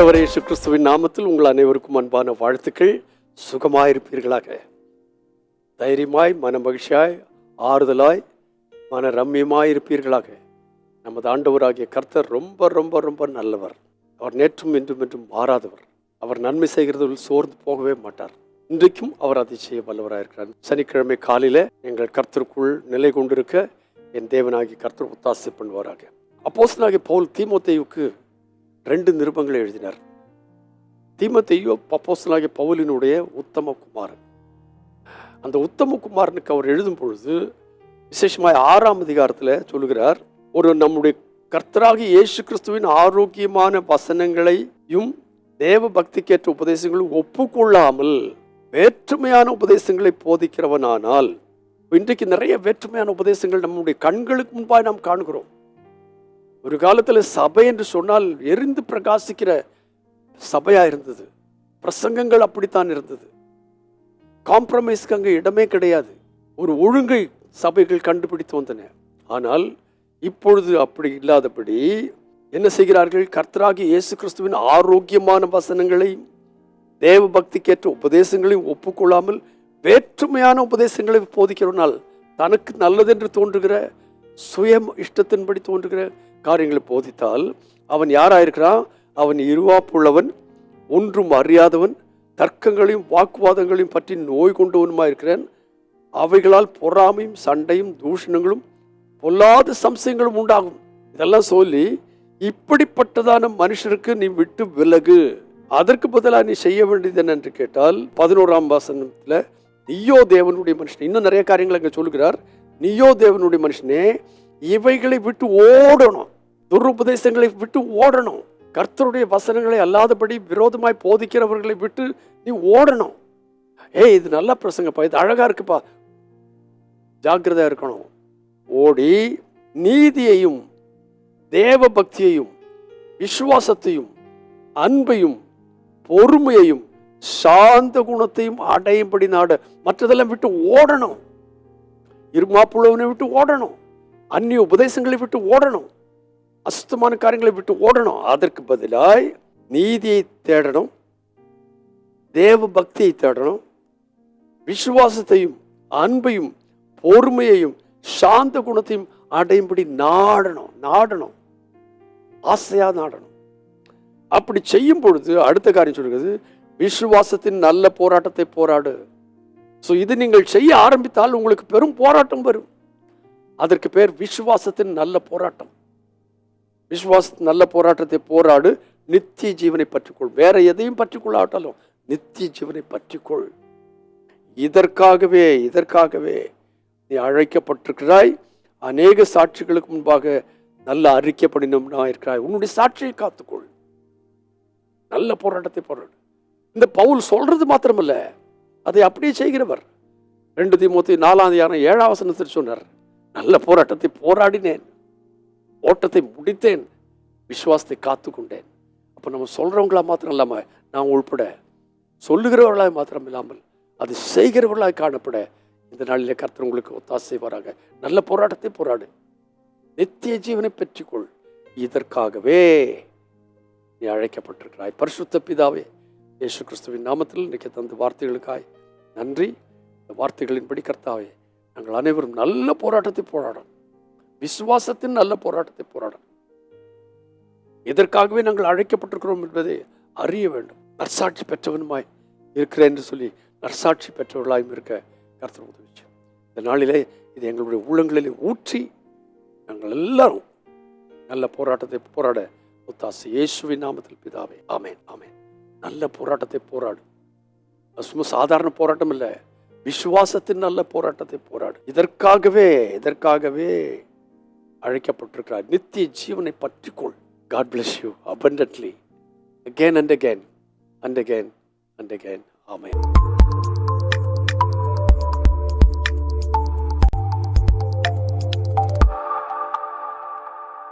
ஆண்டவர் இயேசு கிறிஸ்துவின் நாமத்தில் உங்கள் அனைவருக்கும் அன்பான வாழ்த்துக்கள். சுகமாயிருப்பீர்களாக. தைரியமாய் மன மகிழ்ச்சியாய் ஆறுதலாய் மன ரம்யமாயிருப்பீர்களாக நமது ஆண்டவராகிய கர்த்தர் ரொம்ப ரொம்ப ரொம்ப நல்லவர். அவர் நேற்றும் இன்றும் என்றும் மாறாதவர். அவர் நன்மை செய்கிறதில் சோர்ந்து போகவே மாட்டார். இன்றைக்கும் அவர் அதை செய்ய வல்லவராக இருக்கிறார். சனிக்கிழமை காலையில எங்கள் கர்த்தருக்குள் நிலை கொண்டிருக்க என் தேவனாகி கர்த்தர் ஒத்தாசை பண்ணுவாராக. அப்போஸ்தலனாகிய பவுல் தீமோத்தேவுக்கு ரெண்டு நிருபங்களை எழுதினார். தீமத்தையோ அப்போஸ்தலனாகிய பவுலினுடைய உத்தமகுமாரன் அந்த உத்தமகுமாரனுக்கு அவர் எழுதும் பொழுது விசேஷமாக ஆறாம் அதிகாரத்தில் சொல்லுகிறார் ஒரு நம்முடைய கர்த்தராகி இயேசு கிறிஸ்துவின் ஆரோக்கியமான வசனங்களையும் தேவ பக்திக்கேற்ற உபதேசங்களும் ஒப்புக்கொள்ளாமல் வேற்றுமையான உபதேசங்களை போதிக்கிறவனானால் இன்றைக்கு நிறைய வேற்றுமையான உபதேசங்கள் நம்முடைய கண்களுக்கு முன்பாக நாம் காண்கிறோம். ஒரு காலத்தில் சபை என்று சொன்னால் எரிந்து பிரகாசிக்கிற சபையாக இருந்தது. பிரசங்கங்கள் அப்படித்தான் இருந்தது. காம்ப்ரமைஸ்க்கு அங்கே இடமே கிடையாது. ஒரு ஒழுங்கை சபைகள் கண்டுபிடித்து வந்தன. ஆனால் இப்பொழுது அப்படி இல்லாதபடி என்ன செய்கிறார்கள்? கர்த்தராகி இயேசு கிறிஸ்துவின் ஆரோக்கியமான வசனங்களையும் தேவ பக்திக்கேற்ற உபதேசங்களையும் ஒப்புக்கொள்ளாமல் வேற்றுமையான உபதேசங்களை போதிக்கிறனால் தனக்கு நல்லதென்று தோன்றுகிற சுயம் இஷ்டத்தின்படி தோன்றுகிற காரியங்களை போதித்தால் அவன் யாராயிருக்கிறான்? அவன் இருவாப்புள்ளவன் ஒன்றும் அறியாதவன் தர்க்கங்களையும் வாக்குவாதங்களையும் பற்றி நோய் கொண்டவனுமாய் இருக்கிறான் அவைகளால் பொறாமையும் சண்டையும் தூஷணங்களும் பொல்லாத சம்சயங்களும் உண்டாகும். இதெல்லாம் சொல்லி இப்படிப்பட்டதான மனுஷருக்கு நீ விட்டு விலகு. அதற்கு பதிலாக நீ செய்ய வேண்டியது என்ன என்று கேட்டால் பதினோராம் வாசனத்தில் நீயோ தேவனுடைய மனுஷன். இன்னும் நிறைய காரியங்கள் அங்கே சொல்லுகிறார். நீயோ தேவனுடைய மனுஷனே இவைகளை விட்டு ஓடணும். துருபதேசங்களை விட்டு ஓடணும். கர்த்தருடைய வசனங்களை அல்லாதபடி விரோதமாய் போதிக்கிறவர்களை விட்டு நீ ஓடணும். ஏய் இது நல்ல பிரசங்கப்பா. இது அழகா இருக்குப்பா. ஜாக்கிரதையா இருக்கணும். ஓடி நீதியையும் தேவ பக்தியையும் விசுவாசத்தையும் அன்பையும் பொறுமையையும் சாந்த குணத்தையும் அடையும்படி நாடு. மற்றதெல்லாம் விட்டு ஓடணும். இருமாப்புள்ளவனை விட்டு ஓடணும். அந்நிய உபதேசங்களை விட்டு ஓடணும். அசுத்தமான காரியங்களை விட்டு ஓடணும். அதற்கு பதிலாய் நீதியை தேடணும். தேவ பக்தியை தேடணும். விசுவாசத்தையும் அன்பையும் பொறுமையையும் சாந்த குணத்தையும் அடையும்படி நாடணும். நாடணும். ஆசையாக நாடணும். அப்படி செய்யும் பொழுது அடுத்த காரியம் சொல்கிறது விசுவாசத்தின் நல்ல போராட்டத்தை போராடு. ஸோ இது நீங்கள் செய்ய ஆரம்பித்தால் உங்களுக்கு பெரும் போராட்டம் வரும். அதற்கு பேர் விசுவாசத்தின் நல்ல போராட்டம். விசுவாசத்தின் நல்ல போராட்டத்தை போராடு நித்திய ஜீவனை பற்றிக்கொள். வேற எதையும் பற்றிக்கொள்ளாட்டாலும் நித்திய ஜீவனை பற்றிக்கொள். இதற்காகவே இதற்காகவே நீ அழைக்கப்பட்டிருக்கிறாய். அநேக சாட்சிகளுக்கு முன்பாக நல்ல நான் இருக்கிறாய். உன்னுடைய சாட்சியை காத்துக்கொள். நல்ல போராட்டத்தை போராடு. இந்த பவுல் சொல்றது மாத்திரமல்ல. அதை அப்படியே செய்கிறவர். ரெண்டு தீமூத்தி நாலாம் தியானம் ஏழாம் வசனத்தில் சொன்னார். நல்ல போராட்டத்தை போராடினேன். ஓட்டத்தை முடித்தேன். விசுவாசத்தை காத்து கொண்டேன் அப்போ நம்ம சொல்கிறவங்களா மாத்திரம் இல்லாமல் நான் உள்பட சொல்லுகிறவர்களாய் மாத்திரம் இல்லாமல் அது செய்கிறவர்களாய் காணப்பட இந்த நாளிலே கர்த்தர் உங்களுக்கு ஒத்தாசை வராங்க நல்ல போராட்டத்தை போராடு. நித்திய ஜீவனை பெற்றுக்கொள். இதற்காகவே நீ அழைக்கப்பட்டிருக்கிறாய். பரிசுத்த பிதாவே இயேசு கிறிஸ்துவின் நாமத்தில் இன்றைக்கு தந்த வார்த்தைகளுக்காய் நன்றி. இந்த வார்த்தைகளின்படி கர்த்தாவே நாங்கள் அனைவரும் நல்ல போராட்டத்தை போராடும் விசுவாசத்தின் நல்ல போராட்டத்தை போராடும் இதற்காகவே நாங்கள் அழைக்கப்பட்டிருக்கிறோம் என்பதை அறிய வேண்டும். நற்சாட்சி பெற்றவனுமாய் இருக்கிறேன் என்று சொல்லி நற்சாட்சி பெற்றவர்களாயும் இருக்க கருத்து உதவிச்சு. இந்த நாளிலே இது எங்களுடைய உள்ளங்களிலே ஊற்றி நாங்கள் எல்லாரும் நல்ல போராட்டத்தை போராட ஒத்தாசை இயேசுவின் நாமத்தில் பிதாவே. ஆமேன் ஆமேன். நல்ல போராட்டத்தை போராடு. சும்மா சாதாரண போராட்டம் இல்லை விசுவாசத்தின் நல்ல போராட்டத்தை போராடு. இதற்காகவே இதற்காகவே அழைக்கப்பட்டிருக்கிறார். நித்திய ஜீவனை பற்றிக்கொள். God bless you abundantly. Again and again and again and again ஆமே